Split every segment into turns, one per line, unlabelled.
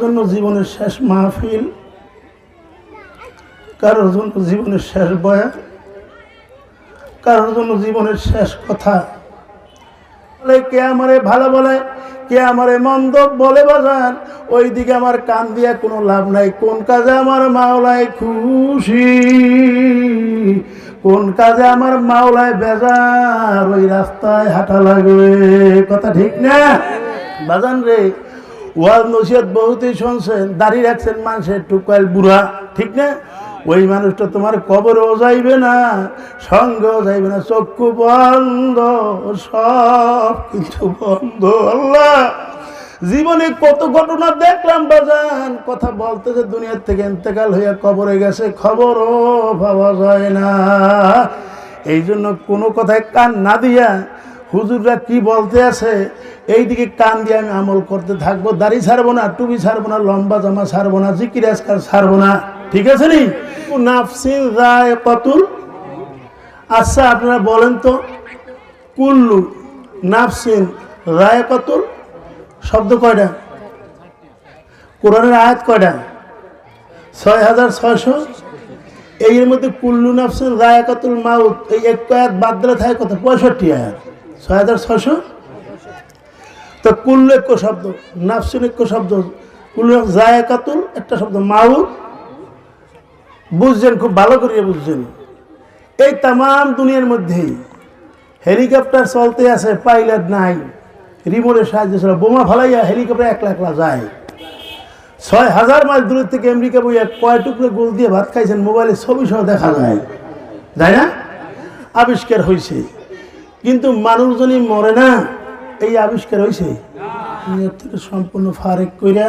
জন্য জীবনের শেষ মাহফিল, কারোর জন্য জীবনের শেষ বয়া কারোর জন্য জীবনের শেষ কথা। বলে, কে আমারে ভালো বলে, কে আমারে মন্দ বলে বাজান ওই দিকে আমার কান দিয়া কোনো লাভ নাই। কোন কাজে আমার মাওলায় খুশি? কোন কাজে আমার মাওলায় বেজার? ওই রাস্তায় হাঁটা লাগবে। কথা ঠিক না? বাজান রে। ওয়াজ নসিহত বহুতই শুনছেন, দাড়ি রাখছেন মানুষের টুকাইল বুড়া, ঠিক না? ওই মানুষটা তোমার কবরও যাইবে না, সঙ্গেও যাইবে না, চক্ষু বন্ধ, সব কিছু বন্ধ, আল্লাহ। জীবনে কত ঘটনা দেখলাম বাজান, কথা বলতে যে দুনিয়ার থেকে ইন্তেকাল হইয়া কবরে গেছে, খবরও পাওয়া যায় না। এই জন্য কোনো কথায় কান না দিয়া হুজুররা কি বলতে আছে? এইদিকে কান দিয়ে আমি আমল করতে থাকব, দাড়ি ছাড়বো না, টুপি ছাড়বো না, লম্বা জামা ছাড়বো না, জিকির আজকাল ছাড়বো না। ঠিক আছে নি? নাফসিন রায় কতুল আচ্ছা আপনারা বলেন তো, কুল্লু নাফসিন রায় কতুল শব্দ কয়টা? কোরআনের আয়াত কয়টা? ছয় হাজার ছয়শো। এর মধ্যে কুল্লু নাফসিন রায় কতুল মাউত, এই এক আয়াত বাদ দিলে থাকে কত পঁয়ষট্টি আয়াত। ছয় হাজার ছয়শো। তো কুল্লু এক শব্দ নাফসিন এক শব্দ কুল্লু জায়কাতুল একটা শব্দ, মাউত। বুঝছেন, খুব ভালো করে বুঝছেন। এই তাম দুনিয়ার মধ্যেই হেলিকপ্টার চলতে আছে, পাইলট নাই। রিমোটের সাহায্যে চলে, বোমা ফালাইয়া হেলিকপ্টার একলা একলা যায়। ছয় হাজার মাইল দূরের থেকে আমেরিকা বইয়া কয় টুকরো গোল দিয়ে ভাত খাইছেন, মোবাইলে ছবি সহ দেখা যায়। তাই না? আবিষ্কার হয়েছে কিন্তু মানুষজনই মরে না। এই আবিষ্কার হয়েছে থেকে সম্পূর্ণ ফারেক কইরা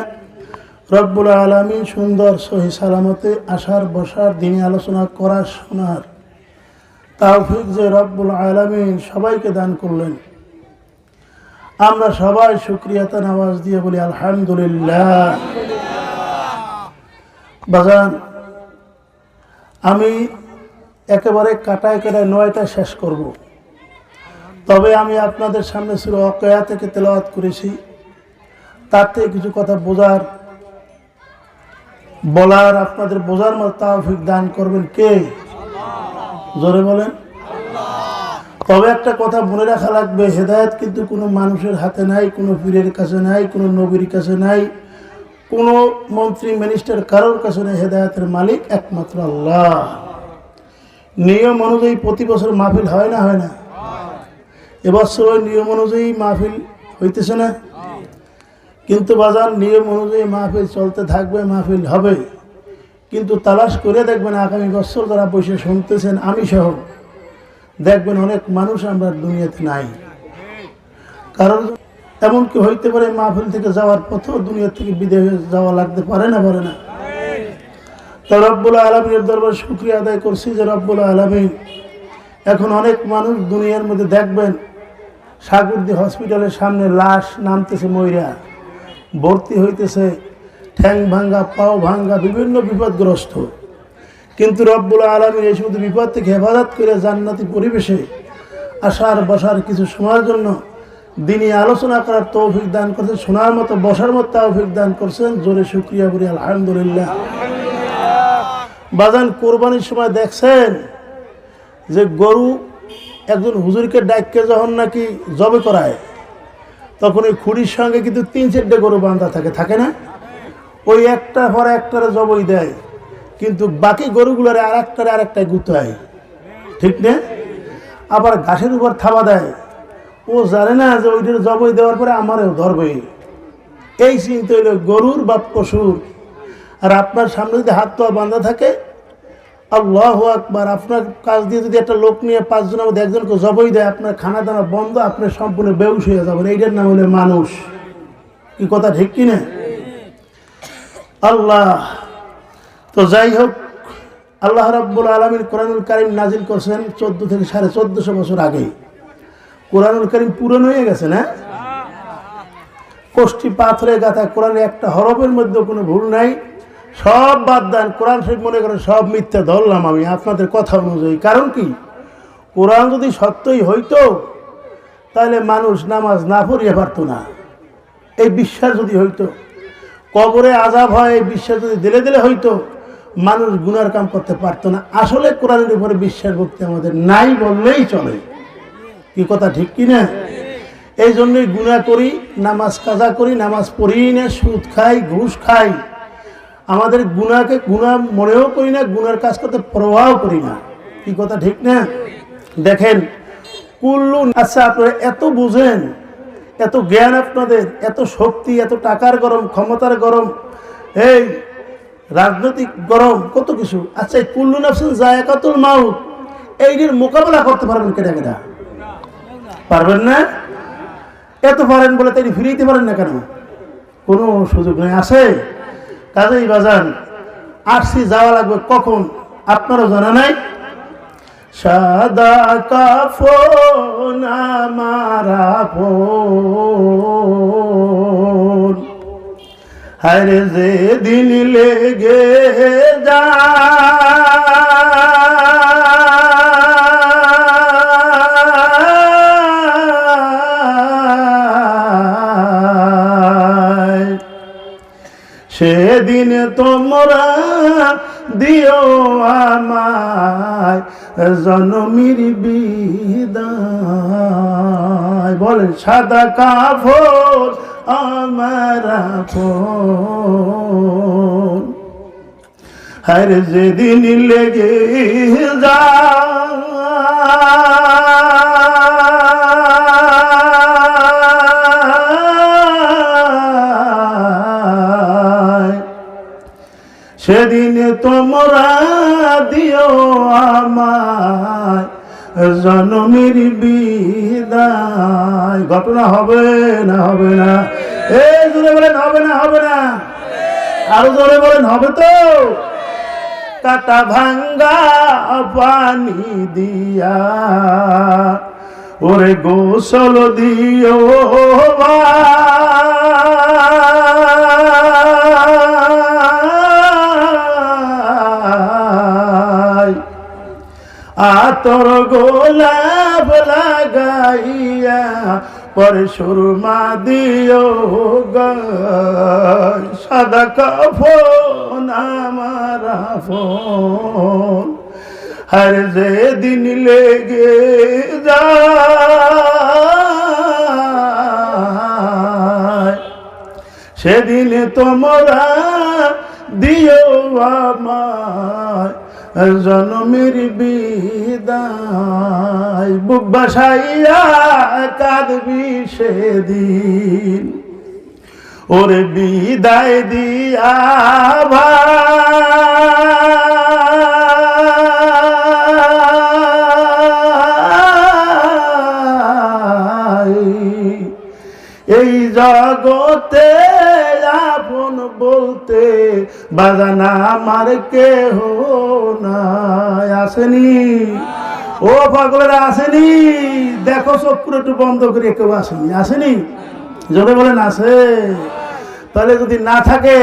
রব্বুল আলমী সুন্দর, সহি সালামতে আসার, বসার, দিনে আলোচনা করা, শোনার তাওফিক যে রব্বুল আলমিন সবাইকে দান করলেন। আমরা সবাই সুক্রিয়াতা নামাজ দিয়ে বলি, আলহামদুলিল্লাহ। বাজান, আমি একেবারে কাটায় কাটায় নয়টা শেষ করব। তবে আমি আপনাদের সামনে ছিল অকয়া থেকে তেলাওয়াত করেছি। তার থেকে কিছু কথা বোঝার, বলার, আপনাদের বোঝার মতো তাওফিক দান করবেন কে? জোরে বলেন। তবে একটা কথা মনে রাখা লাগবে, হেদায়ত কিন্তু কোনো মানুষের হাতে নাই, কোনো পীরের কাছে নাই, কোনো নবীর কাছে নাই, কোনো মন্ত্রী মিনিস্টার কারোর কাছে নেই, হেদায়তের মালিক একমাত্র আল্লাহ। নিয়ম অনুযায়ী প্রতি বছর মাহফিল হয় না হয় না? এবছর নিয়ম অনুযায়ী মাহফিল হইতেছে না? কিন্তু বাজার নিয়ম অনুযায়ী মাহফিল চলতে থাকবে, মাহফিল হবে। কিন্তু তালাশ করে দেখবেন আগামী বছর যারা বসে শুনতেছেন, আমি সহ, দেখবেন অনেক মানুষ আমরা দুনিয়াতে নাই। কারণ এমনকি হইতে পারে, মাহফিল থেকে যাওয়ার পথেও দুনিয়া থেকে হয়ে যাওয়া লাগতে পারে না পারে না। তো রব্বুল আলমীর দরবার শুক্রিয়া আদায় করছি যে রব্বুল আলমী এখন অনেক মানুষ দুনিয়ার মধ্যে দেখবেন, সাগরদি হসপিটালের সামনে লাশ নামতেছে ময়রা ভর্তি হইতেছে, ঠ্যাং ভাঙ্গা, পাও ভাঙ্গা, বিভিন্ন বিপদগ্রস্ত। কিন্তু রব্বুল আলমীর এই সমস্ত বিপদ থেকে হেফাজত করে জান্নাতি পরিবেশে আসার, বসার কিছু সময়ের জন্য দিনই আলোচনা করার তৌফিক দান করছেন, শোনার মতো, বসার মতো তৌফিক দান করছেন। জোরে শুক্রিয়া করি আলহামদুলিল্লাহ। বাজান, কোরবানির সময় দেখছেন যে গরু একজন হুজুরকে ডাককে যখন নাকি জবে করায়, তখন ওই খুঁড়ির সঙ্গে কিন্তু তিন চারটে গরু বাঁধা থাকে থাকে না? ওই একটা পর একটারে জবই দেয়, কিন্তু বাকি গরুগুলোরে আর একটারে আর একটায় গুতায় ঠিক না? আবার ঘাসের উপর থাবা দেয়। ও জানে না যে ওইটার জবই দেওয়ার পরে আমারও ধরবে। এই চিন্তা হইল গরুর বা পশুর। আর আপনার সামনে যদি হাত পা বাঁধা থাকে আল্লাহ আকবার, আপনার কাজ দিয়ে যদি একটা লোক নিয়ে পাঁচজনের মধ্যে একজনকে জবই দেয়, আপনার খানা দানা বন্ধ, আপনার সম্পূর্ণ বেউস হয়ে যাবেন এইটার নাম হলে মানুষ। কি কথা, ঠিক কিনা আল্লাহ, তো যাই হোক, আল্লাহ রাব্বুল আলমীর কোরআনুল কারিম নাজিল করছেন চোদ্দ থেকে সাড়ে চোদ্দশো বছর আগে। কোরআনুল কারিম পুরন হয়ে গেছে না? কোষ্ঠী পাথরে গাথা, কোরআনের একটা হরফের মধ্যে কোনো ভুল নাই। সব বাদ দেন, কোরআন শরীফ মনে করেন সব মিথ্যা, ধরলাম আমি আপনাদের কথা অনুযায়ী। কারণ কি? কোরআন যদি সত্যই হইতো, তাহলে মানুষ নামাজ না পড়িয়ে পারতো না। এই বিশ্বাস যদি হইতো, কবরে আজাব হয়, এই বিশ্বাস যদি দিলে দিলে হইতো, মানুষ গুনার কাম করতে পারতো না। আসলে কোরআনের উপরে বিশ্বাস ভক্তি আমাদের নাই বললেই চলে। কি কথা, ঠিক কি না? এই জন্যই গুণা করি, নামাজ কাজা করি, নামাজ পড়ি না, সুদ খাই, ঘুষ খাই। আমাদের গুণাকে, গুণা মনেও করি না গুনার কাজ করতে প্রভাব করি না। কি কথা, ঠিক না? দেখেন, কুল্লু আচ্ছা আপনারা এত বুঝেন, এত জ্ঞান আপনাদের, এত শক্তি, এত টাকার গরম, ক্ষমতার গরম, এই রাজনৈতিক গরম, কত কিছু। আচ্ছা এই কুল্লু নাফসিন জায়কাতুল মাউত এইটির মোকাবেলা করতে পারবেন কেটা কেটা। পারবেন না? এত পারেন বলে তাই ফিরে দিতে পারেন না কেন? কোনো সুযোগ নেই। আছে? কাজেই বাজান। আসছি যাওয়া লাগবে কখন? আপনারও জানা নাই? সাদা কাফন মারা ফোন হরে যে দিন লেগে যায়। সেদিন তোমরা দিও আমায় জনমির বিদায়। বলে সাদা কাফর আমার আপন। যেদিন লেগে যায় সেদিন তোমরা দিও আমায় জনমের বিদায়। ঘটনা হবে না হবে না। এই জোরে বলেন, হবে না হবে না। আরও জোরে বলেন, হবে তো। কাটা ভাঙ্গা পানি দিয়া ওরে গোসল দিও আতর গোলাপ লাগাইয়া পর সুরমা দিও সাদা কাফন, আমার ফোন। হর যে দিন লেগে যায়, সেদিন তোমরা দিও আমায়। জনমের বিদায় বুক বাসাইয়া কাঁদবি সেদিন। ওরে বিদায় দিয়া ভাই। এই জগতে আপন বলতে, বাজানা আমার কেহ নাই, আসেনি। ও পাগলেরা, আসেনি। দেখো চক্ষুর একটু বন্ধ করে কেউ আসেনি আসেনি। জোরে বলেন আছে তাহলে যদি না থাকে,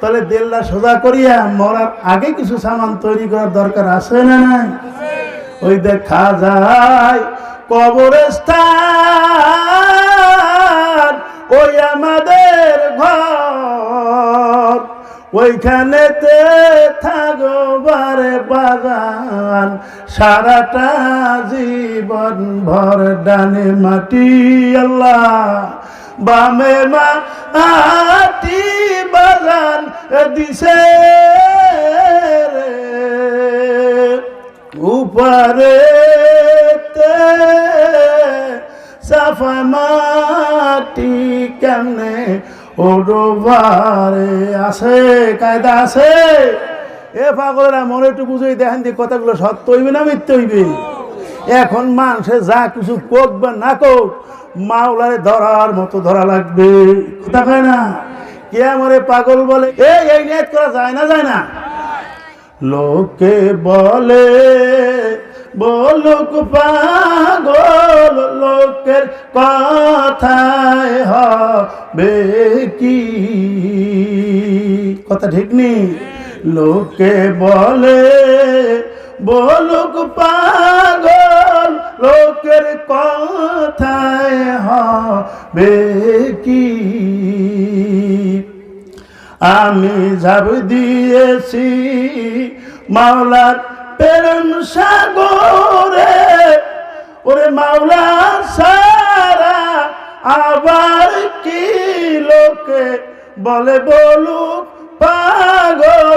তাহলে দেল্লা সোজা করিয়া মরার আগে কিছু সামান তৈরি করার দরকার আছে না নাই? ওই দেখা যায়, কবরস্থান, ওই আমাদের ঘর। ওইখানেতে থাকবারে বাগান। সারাটা জীবন ভর ডানে মাটি, আল্লাহ। বামে মাটি বাগান দিছে উপরে সাফা মাটি কেমনে ওডোবারে আছে কায়দা আছে এ পাগলেরা মনে একটু বুঝেই দেখেন যে কথাগুলো সত্য হইবে না মিথ্যে হইবে? এখন মানুষে যা কিছু কোক বা না কোক মাওলারে ধরার মতো ধরা লাগবে। কথা কয় না? কে আমারে পাগল বলে? এই এই নেট করা যায় না যায় না? লোকে বলে বলুক পাগল লোকের কথায় হবে কি? কথা ঠিক নেই লোকে বলে, বলুক পাগল লোকের কথায় হবে কি? আমি ঝাঁপ দিয়েছি মাওলার প্রেরণ সাগরে, ওরে মাওলা সারা, আবার কি লোকে বলে বলুক পাগল?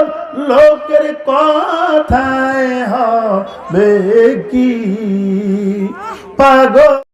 লোকের কথায় হবে কি? পাগল